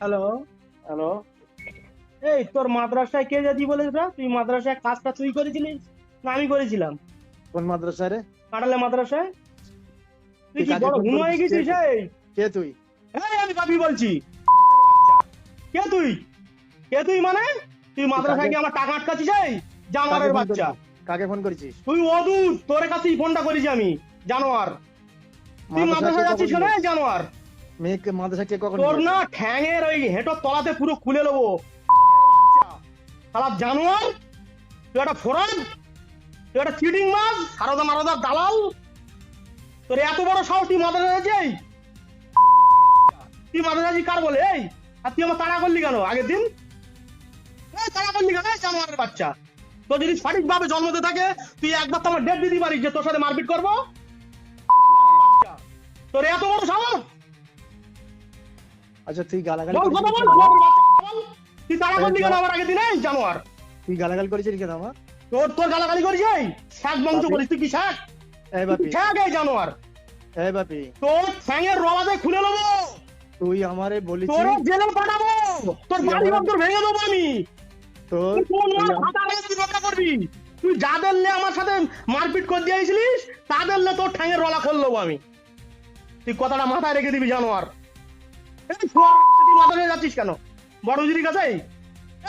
Hello? Hello? এই তোর মাদ্রাসায় কে যেতি বলিস না তুই মাদ্রাসায় কাজটা তুই করেছিলিস না আমি করেছিলাম? কোন মাদ্রাসায় রে? কাটালে মাদ্রাসায়? তুই কি বড় ফোন হয়ে গেছিস এই? কে তুই? এই আমি বাপি বলছি। কে তুই? কে তুই মানে? তুই মাদ্রাসায় গিয়ে আমার টাকা আটকাচ্ছিস এই? জানোয়ারের বাচ্চা। কাকে ফোন করেছিস? তুই অদূর তোর কাছেই ফোনটা করেছি আমি জানোয়ার। তুই মাদ্রাসায় কে যাচ্ছিস কেন জানোয়ার? মেয়েকে মাদ্রাসা কে কখন তোর না ঠ্যাঙের ওই হেঁটোর তলাতে পুরো খুলে নেব শালা জানোয়ার তুই একটা ফোরান তুই একটা চিটিং মাছ সারদা মারদা দালাল তোর এত বড় সাহস তুই মাথা যাচ্ছি তুই যাচ্ছি কার বলে? এই আর তুই আমার তাড়া করলি কেন আগের দিন? তাড়া করলি কেন? জানোয়ারের বাচ্চা। তোর যদি সঠিকভাবে জন্মতে থাকে তুই একবার তো আমার ডেট দিতে পারিস যে তোর সাথে মারপিট করব। তোর এত বড় সাহস? আচ্ছা তুই গালাগালি। তুই আমার আগে দিনে জানোয়ার তুই গালাগালি করেছিস কেন আমার? তোর তোর গালাগালি করিস এই। শাক বংশ করিস তুই কি শাক এই বাপি। শাক এই জানোয়ার এই বাপি। তোর রবাতে খুলে নেব। তুই আমারে বলেছিস তোর জেলে পাঠাবো। তোর বাড়ি ভেঙে দেবো আমি। তোর কোন তুই রক্ষা করবি? তুই যাদের লে আমার সাথে মারপিট করে দিয়েছিলিস তাদের লে তোর ঠ্যাঙের রলা খুলে দেবো আমি। তুই কথাটা মাথায় রেখে দিবি জানোয়ার। যাচ্ছিস কেন? কাছে?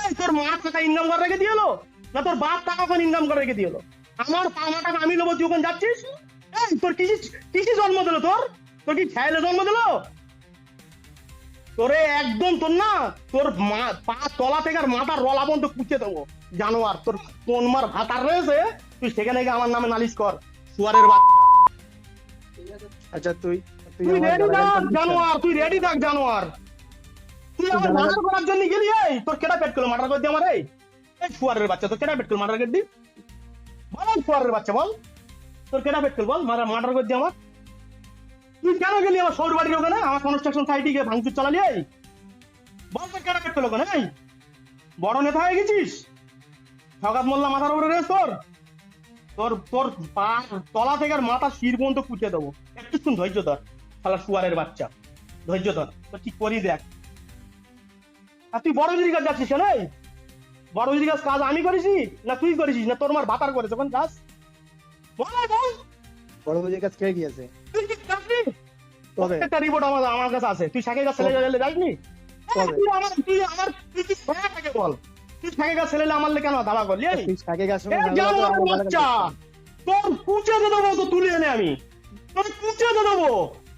এই তোর মা টাকা ইনকাম করে রেখে দিয়ে না তোর বাপ টাকা ওখানে ইনকাম করে রেখে দিয়ে আমার পাওনা টাকা আমি নেব, তুই ওখানে যাচ্ছিস? এই তোর কিসি কিসি জন্ম দিলো তোর? তোর কি জন্ম দিলো? তোরে একদম তোর না, তোর মা, পা তলা থেকে আর মাথার রলা পর্যন্ত কুচে দেবো। জানোয়ার, তোর কোন মার ভাতার রয়েছে? তুই সেখানে গিয়ে আমার নামে নালিশ কর। শুয়ারের বাচ্চা। আচ্ছা তুই তুই রেডি থাক জানোয়ার তুই রেডি থাক জানোয়ার। তুই আমার মার্ডার করার জন্য গেলি এই তোর পেট করল মার্ডার করে দি আমার? এই এই শুয়ারের বাচ্চা তোর পেট করল মার্ডার করে দি? বল এই শুয়ারের বাচ্চা বল। তোর পেট করল বল মার্ডার করে দি আমার। তুই কেন গেলি আমার সৌর বাড়ির ওখানে? আমার কনস্ট্রাকশন সাইটে গিয়ে ভাঙচুর চালালি এই। বল তোর কেটা পেট করল ওখানে এই। বড় নেতা হয়ে গেছিস? মোল্লা মাথার উপরে রেস তোর। তোর তোর পা তলা থেকে আর মাথা শির পর্যন্ত কুচে দেবো। একটুক্ষণ ধৈর্য ধর। শালা শুয়ারের বাচ্চা। ধৈর্য ধর তো কি করি দেখ। আর তুই বড় কাজ যাচ্ছিস কেন বড় যদি কাজ কাজ আমি করেছি না তুই করেছিস না তোর মার ভাতার করেছে কোন কাজ বড় কাছে কে গিয়েছে? রিপোর্ট আমার আমার কাছে আছে। তুই শাকে গাছ ছেলে গেলে যাসনি? তুই আমার তুই আমার তুই কি থাকে বল? তুই শাকে গাছ ছেলে আমার কেন দাবা করলি তুই কাকে গাছ বাচ্চা! তোর কুচে দিয়ে দেবো তো তুলে এনে আমি। তোর কুচে দেবো।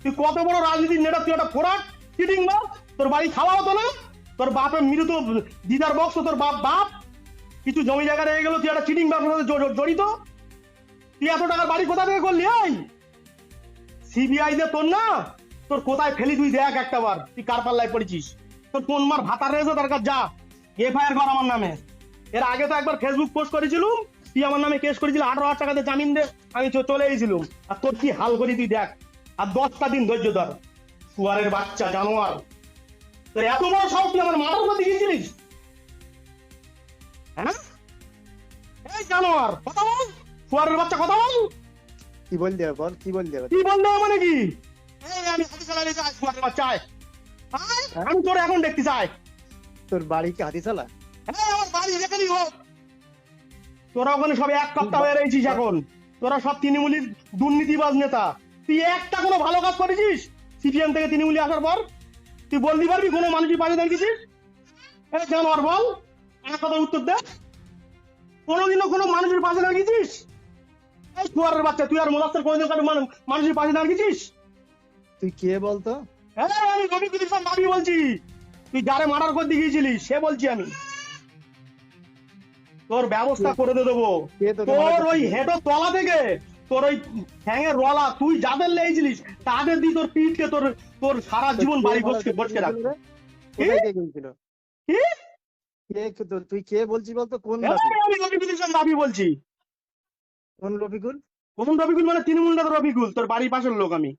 তুই কত বড় রাজনীতির নেতা, তুই একটা ফোরাক চিটিং মার। তোর বাড়ি খাওয়া হতো না। তোর বাপের মৃত দিদার বক্স তোর বাপ বাপ। কিছু জমি জায়গা রয়ে গেল, তুই একটা চিটিং ব্যবসার সাথে জড়িত। তুই এত টাকার বাড়ি কোথা থেকে করলি, এই? সিবিআই যে তোর না, তোর কোথায় ফেলি তুই দেখ একটা বার, তুই কার পাল্লায় পড়েছিস? তোর কোন মার ভাতা রয়েছে তার কাছে, যা। এফআইআর কর আমার নামে। এর আগে তো একবার ফেসবুক পোস্ট করেছিলুম, তুই আমার নামে কেস করেছিল, আঠারো হাজার টাকাতে জামিন দে, আমি চলে এসেছিলুম। আর তোর কি হাল করি তুই দেখ। আর দশটা দিন ধৈর্য ধর। শুয়ারের বাচ্চা জানোয়ার। তোর এত বড় সাহস তুই আমার মাথার মধ্যে গিয়েছিলিস হ্যাঁ? এই জানোয়ার কথা বল। শুয়ারের বাচ্চা কথা বল। কি বল দেবে বল কি বল দেবে কি বলতে হবে মানে কি? এই আমি হাতি চালালে শুয়ারের বাচ্চা আয়। আয়, আমি তোর এখন দেখতে চাই। তোর বাড়ি কি হাতি চালা? হ্যাঁ, আমার বাড়ি যেখানেই হোক। তোরা ওখানে সব এক কাপ্তা হয়ে রয়েছিস এখন। তোরা সব তৃণমূলীর দুর্নীতিবাজ নেতা। তুই একটা কোনো ভালো কাজ করেছিস? সিপিএম থেকে তৃণমূলী আসার পর? তুই বলতে পারবি কোনো মানুষের পাশে দাঁড়িয়েছিস এই জানোয়ার বল? আমার কথা উত্তর দে। কোনোদিনও কোনো মানুষের পাশে দাঁড়িয়েছিস এই শুয়ারের বাচ্চা তুই আর মোলাস্তের কোনোদিন কারও মানুষের পাশে দাঁড়িয়েছিস তুই কে বলতো? হ্যাঁ আমি রবিকুল ইসলাম ভাবি বলছি। তুই যারে মার্ডার করতে গিয়েছিলিস সে বলছি আমি। তোর ব্যবস্থা করে দিয়ে দেবো। তোর ওই হেঁটো তলা থেকে তোর ওই হ্যাঙের রলা তুই যাদের লেগেছিলিস তাদের দিয়ে তোর পিঠকে তোর তোর সারা জীবন বাড়ি বসকে বসকে রাখবে তুই কে বলছিস বলতো? কোন? আমি রবিকুল ইসলাম বলছি। কোন রবিকুল কোন রবিকুল মানে তৃণমূল রবিকুল তোর বাড়ির পাশের লোক আমি।